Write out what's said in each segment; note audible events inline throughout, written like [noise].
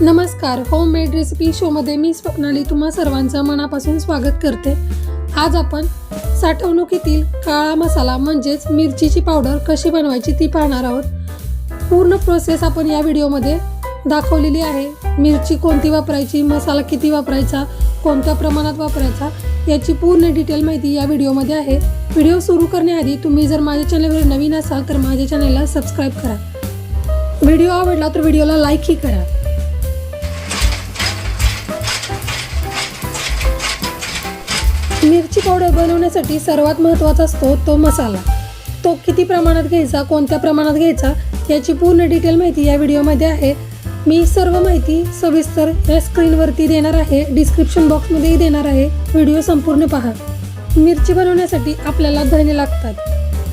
नमस्कार home made recipe शोमध्ये मी स्वप्नाली. तुम्हा सर्वांचं मनापासून स्वागत करते. आज आपण साठवणुकीतील काळा मसाला म्हणजेच मिरचीची पावडर कशी बनवायची ती पाहणार आहोत. पूर्ण प्रोसेस आपण या व्हिडिओमध्ये दाखवलेली आहे. मिरची कोणती वापरायची मसाला किती वापरायचा कोणत्या प्रमाणात वापरायचा याची पूर्ण डिटेल माहिती या व्हिडिओमध्ये आहे. व्हिडिओ सुरू करण्याआधी तुम्ही जर माझ्या चॅनलवर नवीन असाल तर माझ्या चॅनलला सबस्क्राईब करा. व्हिडिओ आवडला तर व्हिडिओला लाईकही करा. मिरची पावडर बनवण्यासाठी सर्वात महत्त्वाचा असतो तो मसाला. तो किती प्रमाणात घ्यायचा कोणत्या प्रमाणात घ्यायचा याची पूर्ण डिटेल माहिती या व्हिडिओमध्ये आहे. मी सर्व माहिती सविस्तर या स्क्रीनवरती देणार आहे डिस्क्रिप्शन बॉक्समध्येही देणार आहे. व्हिडिओ संपूर्ण पहा. मिरची बनवण्यासाठी आपल्याला धने लागतात.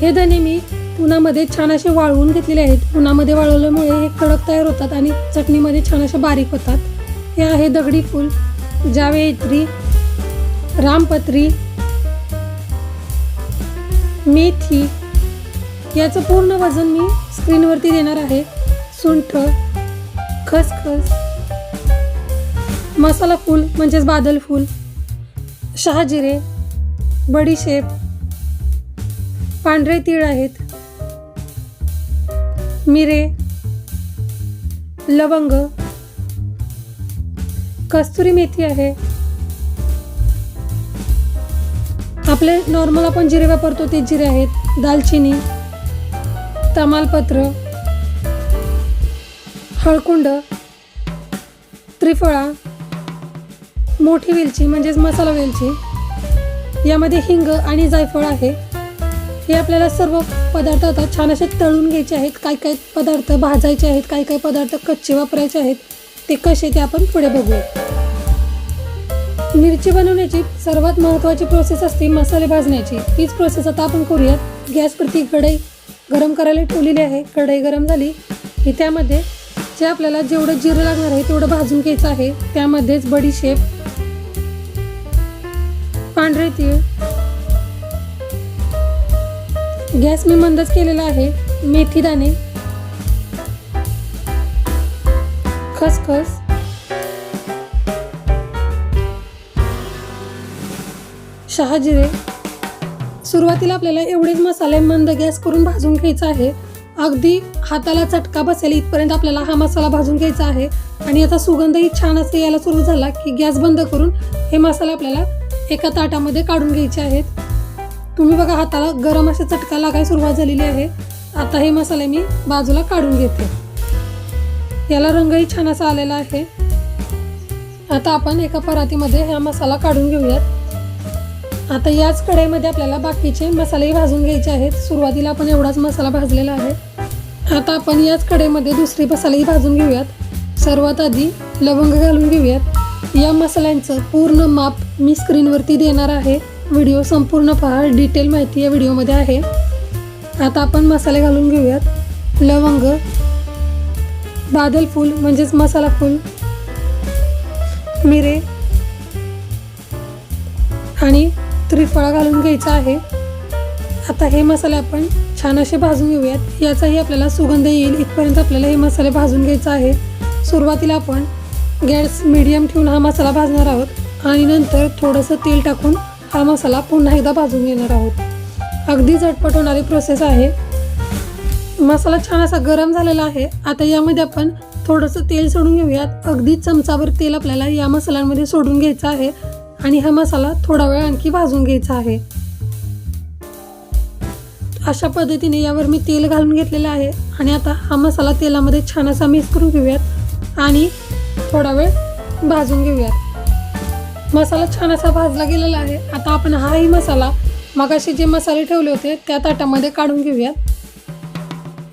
हे धने मी उन्हामध्ये छान असे वाळवून घेतलेले आहेत. उन्हामध्ये वाळवल्यामुळे हे कडक तयार होतात आणि चटणीमध्ये छान असे बारीक होतात. हे आहे दगडी फूल जावेत्री रामपत्री मेथी याचं पूर्ण वजन मी स्क्रीनवरती देणार आहे. सुंठ खसखस मसाला फूल म्हणजेच बादल फूल शहाजिरे बडीशेप पांढरे तीळ आहेत मिरे लवंग कस्तुरी मेथी आहे आपले नॉर्मल आपण जिरे वापरतो ते जिरे आहेत. दालचिनी तमालपत्र हळकुंड त्रिफळा मोठी वेलची म्हणजेच मसाला वेलची. यामध्ये हिंग आणि जायफळ आहे. हे आपल्याला सर्व पदार्थ आता छान असे तळून घ्यायचे आहेत. काय काय पदार्थ भाजायचे आहेत काय काय पदार्थ कच्चे वापरायचे आहेत ते कसे ते आपण पुढे बघूया. मिरची बनवण्याची सर्वात महत्त्वाची प्रोसेस असते मसाले भाजण्याची. तीच प्रोसेस आता आपण करूयात. गॅसवरती कढई गरम करायला ठेवलेली आहे. कढई गरम झाली. की त्यामध्ये जे आपल्याला जेवढं जिरं लागणार आहे तेवढं भाजून घ्यायचं आहे. त्यामध्येच बडीशेप पांढरे तीळ. गॅस मी मंदच केलेला आहे. मेथी दाणे. खसखस. शहाजिरे सुरुवातीला आपल्याला एवढेच मसाले मंद गॅस करून भाजून घ्यायचा आहे. अगदी हाताला चटका बसेल इथपर्यंत आपल्याला हा मसाला भाजून घ्यायचा आहे. आणि याचा सुगंधही छान असं यायला सुरू झाला की गॅस बंद करून हे मसाले आपल्याला एका ताटामध्ये काढून घ्यायचे आहेत. तुम्ही बघा हाताला गरम असे चटका लागायला सुरुवात झालेली आहे. आता हे मसाले मी बाजूला काढून घेते. याला रंगही छान असा आलेला आहे. आता आपण एका परातीमध्ये हा मसाला काढून घेऊयात. आता याच कढईमध्ये आपल्याला बाकीचे मसालेही भाजून घ्यायचे आहेत. सुरुवातीला आपण एवढाच मसाला भाजलेला आहे. आता आपण याच कढईमध्ये दुसरे मसालेही भाजून घेऊयात. सर्वात आधी लवंग घालून घेऊयात. या मसाल्यांचं पूर्ण माप मी स्क्रीनवरती देणार आहे. व्हिडिओ संपूर्ण पहा. डिटेल माहिती या व्हिडिओमध्ये आहे. आता आपण मसाले घालून घेऊयात. लवंग बादल फूल म्हणजेच मसाला फूल मिरे आणि त्रिफळा घालून घ्यायचा आहे. आता हे मसाले आपण छान असे भाजून घेऊयात. याचाही आपल्याला सुगंध येईल. इथपर्यंत आपल्याला हे मसाले भाजून घ्यायचा आहे. सुरुवातीला आपण गॅस मिडियम ठेवून हा मसाला भाजणार आहोत. आणि नंतर थोडंसं तेल टाकून हा मसाला पुन्हा एकदा भाजून घेणार आहोत. अगदी झटपट होणारी प्रोसेस आहे. मसाला छान असा गरम झालेला आहे. आता यामध्ये आपण थोडंसं तेल सोडून घेऊयात. अगदी चमचावर तेल आपल्याला या मसाल्यांमध्ये सोडून घ्यायचं आहे. आणि हा मसाला थोडा वेळ आणखी भाजून घ्यायचा आहे. अशा पद्धतीने यावर मी तेल घालून घेतलेलं आहे आणि आता हा मसाला तेलामध्ये छान असा मिक्स करून घेऊयात आणि थोडा वेळ भाजून घेऊयात. मसाला छान असा भाजला गेलेला आहे. आता आपण हाही मसाला मगाशी जे मसाले ठेवले होते त्या ताटामध्ये काढून घेऊयात.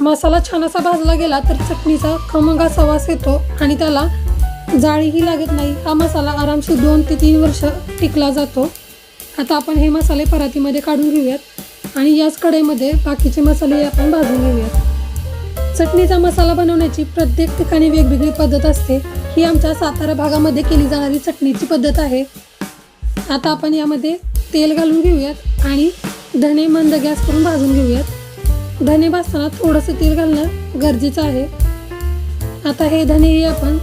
मसाला छान असा भाजला गेला तर चटणीचा खमंगा असा वास येतो आणि त्याला जाळीही लागत नाही. हा मसाला आरामशीर दोन ते तीन वर्ष टिकला जातो. आता आपण हे मसाले परातीमध्ये काढून घेऊयात आणि याच कढईमध्ये बाकीचे मसाले आपण भाजून घेऊयात. चटणीचा मसाला बनवण्याची प्रत्येक ठिकाणी वेगवेगळी पद्धत असते. ही आमच्या सातारा भागामध्ये केली जाणारी चटणीची पद्धत आहे. आता आपण यामध्ये तेल घालून घेऊयात आणि धणे मंद गॅस करून भाजून घेऊयात. धणे भाजताना थोडंसं तेल घालणं गरजेचं आहे. आता हे धणेही आपण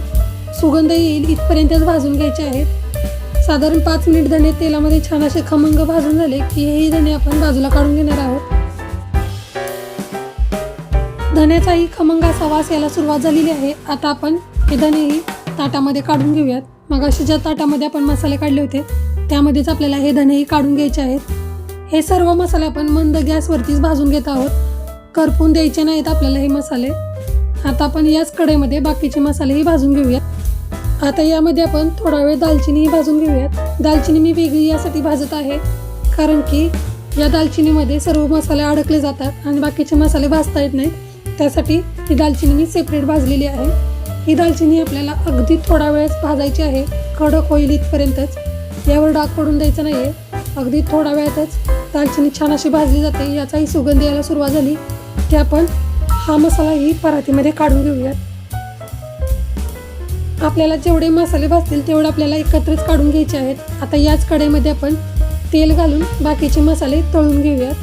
सुगंध येईल इथपर्यंतच भाजून घ्यायचे आहेत. साधारण पाच मिनिट धणे तेलामध्ये छान असे खमंग भाजून झाले की हेही धणे आपण बाजूला काढून घेणार आहोत. धण्याचाही खमंग असा वास यायला सुरुवात झालेली आहे. आता आपण हे धणेही ताटामध्ये काढून घेऊयात. मग असे ज्या ताटामध्ये आपण मसाले काढले होते त्यामध्येच आपल्याला हे धणेही काढून घ्यायचे आहेत. हे सर्व मसाले आपण मंद गॅसवरतीच भाजून घेत आहोत. करपून द्यायचे नाहीत आपल्याला हे मसाले. आता आपण याच कढईमध्ये बाकीचे मसालेही भाजून घेऊयात. आता यामध्ये आपण थोडा वेळ दालचिनीही भाजून घेऊयात. दालचिनी मी वेगळी यासाठी भाजत आहे कारण की या दालचिनीमध्ये सर्व मसाले अडकले जातात आणि बाकीचे मसाले भाजता येत नाहीत. त्यासाठी ही दालचिनी मी सेपरेट भाजलेली आहे. ही दालचिनी आपल्याला अगदी थोडा वेळच भाजायची आहे. कडक होईल इथपर्यंतच. यावर डाग पडून द्यायचं नाही आहे अगदी थोडा वेळातच दालचिनी छान अशी भाजली जाते. याचाही सुगंध यायला सुरुवात झाली. की आपण हा मसालाही परातीमध्ये काढून घेऊयात. आपल्याला जेवढे मसाले भाजतील तेवढे आपल्याला एकत्रच काढून घ्यायचे आहेत. आता याच कढईमध्ये आपण तेल घालून बाकीचे मसाले तळून घेऊयात.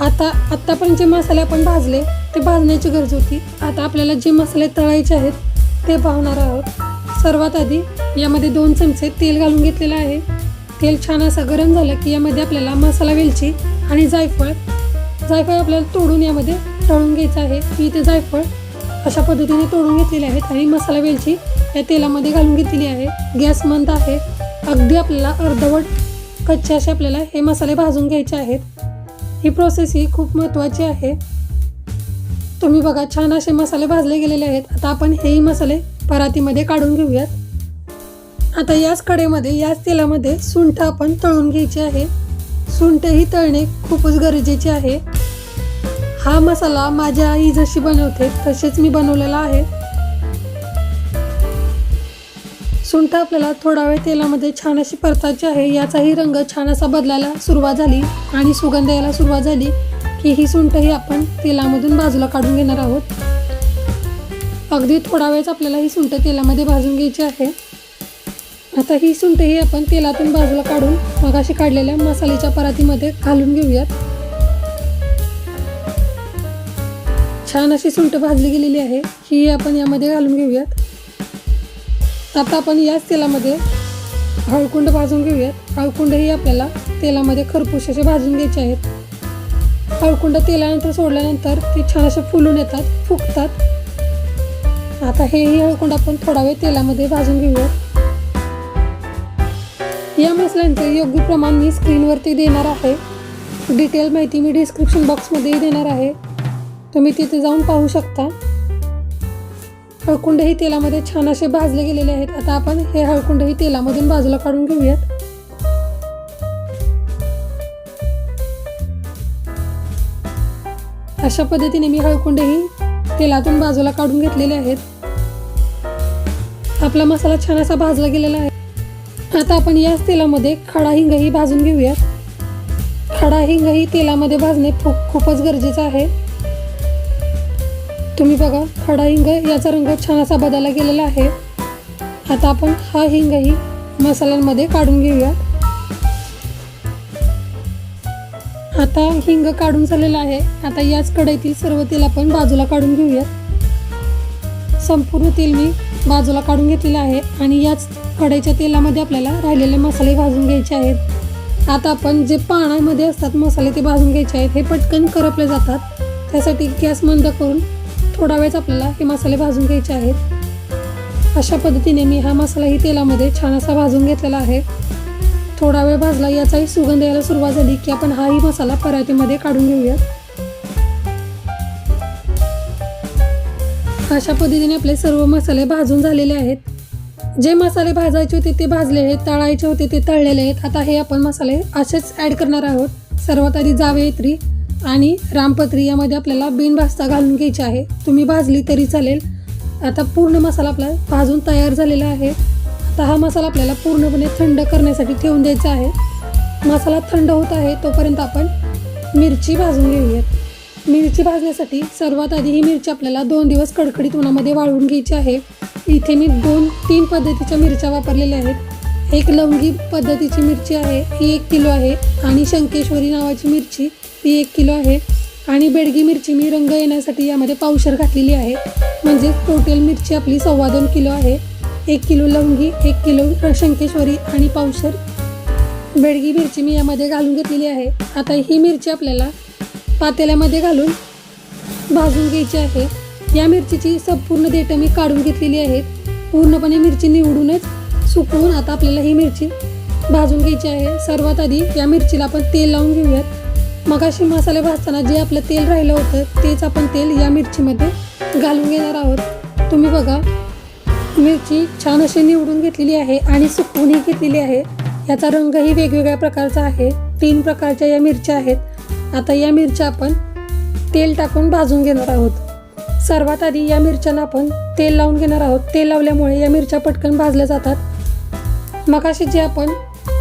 आता आत्तापर्यंत जे मसाले आपण भाजले ते भाजण्याची गरज होती. आता आपल्याला जे मसाले तळायचे आहेत ते पाहणार आहोत. सर्वात आधी यामध्ये दोन चमचे तेल घालून घेतलेलं आहे. तेल छान असं गरम झालं की यामध्ये आपल्याला मसाला वेलची आणि जायफळ जायफळ आपल्याला तोडून यामध्ये तळून घ्यायचं आहे. मी इथे जायफळ अशा पद्धतीने तोडून घेतलेले आहेत. आणि मसाला वेलची या तेलामध्ये घालून घेतलेली आहे. गॅस मंद आहे. अगदी आपल्याला अर्धवट कच्चे असे आपल्याला हे मसाले भाजून घ्यायचे आहेत. ही प्रोसेस ही खूप महत्त्वाची आहे. तुम्ही बघा छान असे मसाले भाजले गेलेले आहेत. आता आपण हेही मसाले परातीमध्ये काढून घेऊयात. आता याच कडेमध्ये याच तेलामध्ये सुंठ आपण तळून घ्यायची आहे. सुंठ ही तळणे खूपच गरजेचे आहे. हा मसाला माझ्या आई जशी बनवते तसेच मी बनवलेला आहे. सुंठ आपल्याला थोडा वेळ तेलामध्ये छान अशी परतायची आहे. याचाही रंग छान असा बदलायला सुरुवात झाली आणि सुगंध यायला सुरुवात झाली की ही सुंठ ही आपण तेलामधून बाजूला काढून घेणार आहोत. अगदी थोडा वेळच आपल्याला ही सुंठ तेलामध्ये भाजून घ्यायची आहे. आता ही सुंठ ही आपण तेलातून बाजूला काढून मगाशी काढलेल्या मसाल्याच्या परातीमध्ये घालून घेऊयात. छान अशी सुंट भाजली गेलेली आहे. ही आपण यामध्ये घालून घेऊयात. आता आपण याच तेलामध्ये हळकुंड भाजून घेऊयात. हळकुंडही आपल्याला तेलामध्ये खरपूस असे भाजून घ्यायचे आहेत. हळकुंड तेलानंतर सोडल्यानंतर ते छान असे फुलून येतात फुगतात. आता हेही हळकुंड आपण थोडा वेळ तेलामध्ये भाजून घेऊयात. या मसाल्यांचे योग्य प्रमाण मी स्क्रीनवरती देणार आहे. डिटेल माहिती मी डिस्क्रिप्शन बॉक्समध्येही देणार आहे. तुम्ही तिथे जाऊन पाहू शकता. हळकुंडही तेलामध्ये छान असे भाजले गेलेले आहेत. आता आपण हे हळकुंडही तेलामधून बाजूला काढून घेऊयात. अशा पद्धतीने मी हळकुंडही तेलातून बाजूला काढून घेतलेले आहेत. आपला मसाला छान असा भाजला गेलेला आहे. आता आपण याच तेलामध्ये खडा हिंगही भाजून घेऊयात. खडा हिंगही तेलामध्ये भाजणे खूप खूपच गरजेचं आहे. तुम्ही बघा खडा हिंग याचा रंग छान असा बदलला गेलेला आहे. आता आपण हा हिंगही मसाल्यांमध्ये काढून घेऊया. आता हिंग काढून झालेला आहे. आता याच कढईतील सर्व तेल आपण बाजूला काढून घेऊया. संपूर्ण तेल मी बाजूला काढून घेतलेलं आहे आणि याच कढईच्या तेलामध्ये आपल्याला राहिलेले मसाले भाजून घ्यायचे आहेत. आता आपण जे पाण्यामध्ये असतात मसाले ते भाजून घ्यायचे आहेत. हे पटकन करपले जातात. त्यासाठी गॅस मंद करून थोडा वेळच आपल्याला हे मसाले भाजून घ्यायचे आहेत. अशा पद्धतीने मी हा मसालाही तेलामध्ये छान असा भाजून घेतलेला आहे. थोडा वेळ भाजला याचाही सुगंध यायला सुरुवात झाली की आपण हाही मसाला परातीमध्ये काढून घेऊया. अशा पद्धतीने आपले सर्व मसाले भाजून झालेले आहेत. जे मसाले भाजायचे होते ते भाजले आहेत तळायचे होते ते तळलेले आहेत. आता हे आपण मसाले असेच ॲड करणार आहोत. सर्वात आधी जावेत्री आणि रामपत्री यामध्ये आपल्याला बिन भाजता घालून घ्यायची आहे. तुम्ही भाजली तरी चालेल. आता पूर्ण मसाला आपला भाजून तयार झालेला आहे. आता हा मसाला आपल्याला पूर्णपणे थंड करण्यासाठी ठेवून द्यायचा आहे. मसाला थंड होत आहे तोपर्यंत आपण मिरची भाजून घेऊयात. मिरची भाजण्यासाठी सर्वात आधी ही मिरची आपल्याला दोन दिवस कडकडीत उन्हामध्ये वाळवून घ्यायची आहे. इथे मी दोन तीन पद्धतीच्या मिरच्या वापरलेल्या आहेत. एक लवंगी पद्धतीची मिरची आहे ही एक किलो आहे. आणि शंकेश्वरी नावाची मिरची ती एक किलो आहे. आणि बेडगी मिरची मी रंग येण्यासाठी यामध्ये पावशर घातलेली आहे. म्हणजे टोटल मिरची आपली सव्वा दोन किलो आहे. एक किलो लवंगी एक किलो शंकेश्वरी आणि पावशर. बेडगी मिरची मी यामध्ये घालून घेतलेली आहे. आता ही मिरची आपल्याला पातेल्यामध्ये घालून भाजून घ्यायची आहे. या मिरचीची संपूर्ण देठं मी काढून घेतलेली आहेत पूर्णपणे मिरची निवडूनच सुकवून आता आपल्याला ही मिरची भाजून घ्यायची आहे. सर्वात आधी या मिरचीला आपण तेल लावून घेऊयात. मगाशी मसाले भाजताना जे आपलं तेल राहिलं होतं तेच आपण तेल या मिरचीमध्ये घालून घेणार आहोत. तुम्ही बघा मिरची छान अशी निवडून घेतलेली आहे आणि सुकवूनही घेतलेली आहे. याचा रंगही वेगवेगळ्या प्रकारचा आहे. तीन प्रकारच्या या मिरच्या आहेत. आता या मिरच्या आपण तेल टाकून भाजून घेणार आहोत. सर्वात आधी या मिरच्यांना आपण तेल लावून घेणार आहोत. तेल लावल्यामुळे या मिरच्या पटकन भाजल्या जातात. मगाशी जे आपण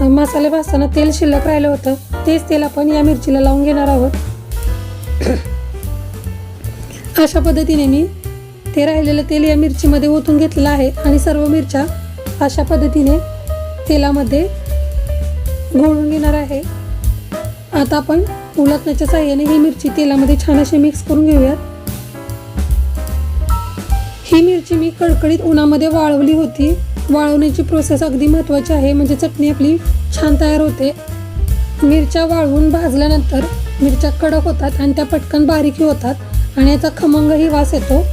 मसाले भाजताना तेल शिल्लक राहिलं होतं तेच तेल आपण या मिरचीला लावून घेणार आहोत. [clears throat] अशा पद्धतीने मी ते राहिलेलं तेल या मिरचीमध्ये ओतून घेतलेलं आहे आणि सर्व मिरच्या अशा पद्धतीने तेलामध्ये घोळून घेणार आहे. आता आपण उलटण्याच्या साह्याने ही मिरची तेलामध्ये छान अशी मिक्स करून घेऊयात. ही मिरची मी कडकडीत उन्हामध्ये वाळवली होती. वाळवण्याची प्रोसेस अगदी महत्त्वाची आहे. म्हणजे चटणी आपली छान तयार होते. मिरच्या वाळवून भाजल्यानंतर मिरच्या कडक होतात आणि त्या पटकन बारीकही होतात आणि याचा खमंगही वास येतो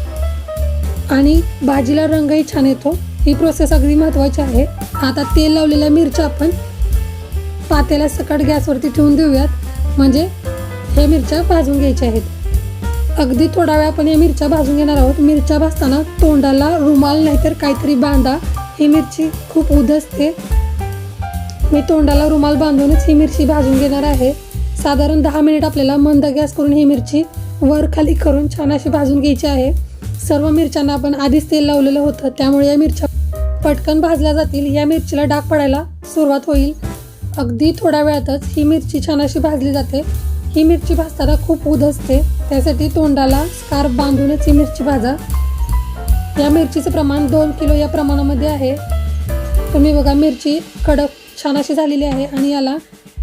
आणि भाजीला रंगही छान येतो. ही प्रोसेस अगदी महत्त्वाची आहे. आता तेल लावलेल्या मिरच्या आपण पातेला सकट गॅसवरती ठेवून देऊयात. म्हणजे हे मिरच्या भाजून घ्यायच्या आहेत. अगदी थोडा वेळ आपण या मिरच्या भाजून घेणार आहोत. मिरच्या भाजताना तोंडाला रुमाल नाहीतर काहीतरी बांधा ही मिरची खूप उधसते मी तोंडाला रुमाल बांधूनच ही मिरची भाजून घेणार आहे. साधारण दहा मिनिट आपल्याला मंद गॅस करून ही मिरची वर खाली करून छान अशी भाजून घ्यायची आहे. सर्व मिरच्यांना आपण आधीच तेल लावलेलं होतं त्यामुळे या मिरच्या पटकन भाजल्या जातील. या मिरचीला डाग पडायला सुरुवात होईल. अगदी थोड्या वेळातच ही मिरची छान अशी भाजली जाते. ही मिरची भाजताना खूप ऊद असते त्यासाठी तोंडाला स्कार्फ बांधूनच ही मिरची भाजा. या मिरचीचं प्रमाण दोन किलो या प्रमाणामध्ये आहे. तुम्ही बघा मिरची कडक छान अशी झालेली आहे आणि याला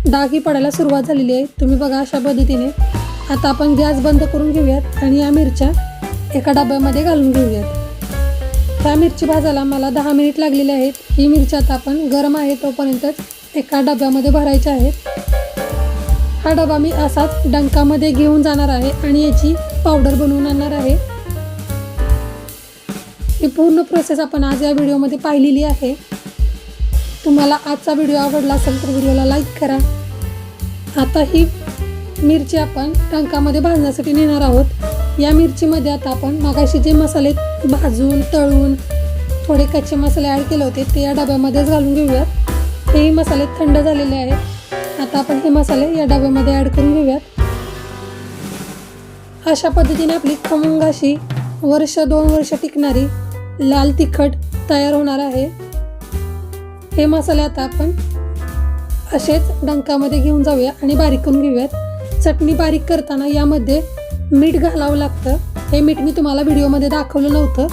डागही पडायला सुरुवात झालेली आहे. तुम्ही बघा अशा पद्धतीने आता आपण गॅस बंद करून घेऊयात आणि या मिरच्या एका डब्यामध्ये घालून घेऊयात. ह्या मिरची भाजायला मला दहा मिनिट लागलेले आहेत. ही मिरची आता आपण गरम आहे तोपर्यंतच एका डब्यामध्ये भरायच्या आहेत हा डबा मी असाच डंकामध्ये घेऊन जाणार आहे आणि याची पावडर बनवून आणणार आहे. ही पूर्ण प्रोसेस आपण आज या व्हिडिओमध्ये पाहिलेली आहे. तुम्हाला आजचा व्हिडिओ आवडला असेल तर व्हिडिओला लाईक करा. आता ही मिरची आपण टंकामध्ये भाजण्यासाठी नेणार आहोत. या मिरचीमध्ये आता आपण मगाशी जे मसाले भाजून तळून थोडे कच्चे मसाले ॲड केले होते ते या डब्यामध्येच घालून घेऊयात. हेही मसाले थंड झालेले आहेत. आता आपण हे मसाले या डब्यामध्ये ॲड करून घेऊयात. अशा पद्धतीने आपली खमंग अशी वर्ष दोन वर्ष टिकणारी लाल तिखट तयार होणार आहे. हे मसाले आता आपण असेच डंकामध्ये घेऊन जाऊया आणि बारीक करून घेऊयात. चटणी बारीक करताना यामध्ये मीठ घालावं लागतं. हे मीठ मी तुम्हाला व्हिडिओमध्ये दाखवलं नव्हतं.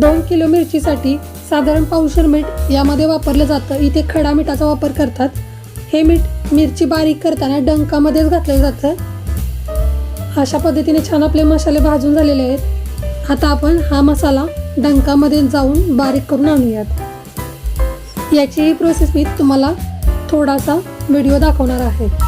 दोन किलो मिरचीसाठी साधारण पावशर मीठ यामध्ये वापरलं जातं. इथे खडा मिठाचा वापर करतात. हे मीठ मिरची बारीक करताना डंकामध्येच घातलं जातं. अशा पद्धतीने छान आपले मसाले भाजून झालेले आहेत. आता आपण हा मसाला डंकामध्ये जाऊन बारीक करून आणूयात. याचीही प्रोसेस मी तुम्हाला थोडासा व्हिडिओ दाखवणार आहे.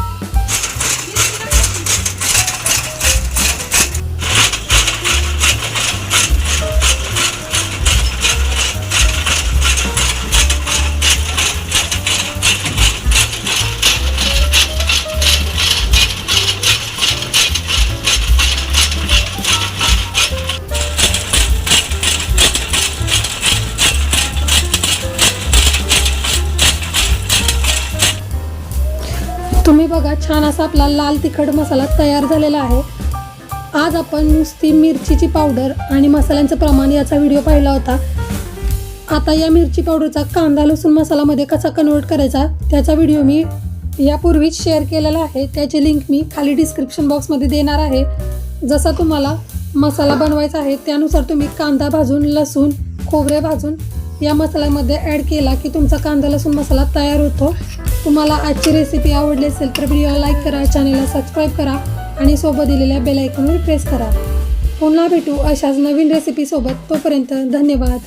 तुम्ही बघा छान असा आपला लाल तिखट मसाला तयार झालेला आहे. आज आपण नुसती मिरचीची पावडर आणि मसाल्यांचं प्रमाण याचा व्हिडिओ पाहिला होता. आता या मिरची पावडरचा कांदा लसूण मसालामध्ये कसा कन्वर्ट करायचा त्याचा व्हिडिओ मी यापूर्वीच शेअर केलेला आहे. त्याची लिंक मी खाली डिस्क्रिप्शन बॉक्समध्ये देणार आहे. जसा तुम्हाला मसाला बनवायचा आहे त्यानुसार तुम्ही कांदा भाजून लसूण खोबरे भाजून या मसाल्यामध्ये ॲड केला की तुमचा कांदा लसूण मसाला तयार होतो. तुम्हाला आजची रेसिपी आवडली असेल तर व्हिडिओला लाईक करा चॅनेलला सबस्क्राईब करा आणि सोबत दिलेल्या बेल आयकॉनवर प्रेस करा. पुन्हा भेटू अशाच नवीन रेसिपीसोबत तोपर्यंत धन्यवाद.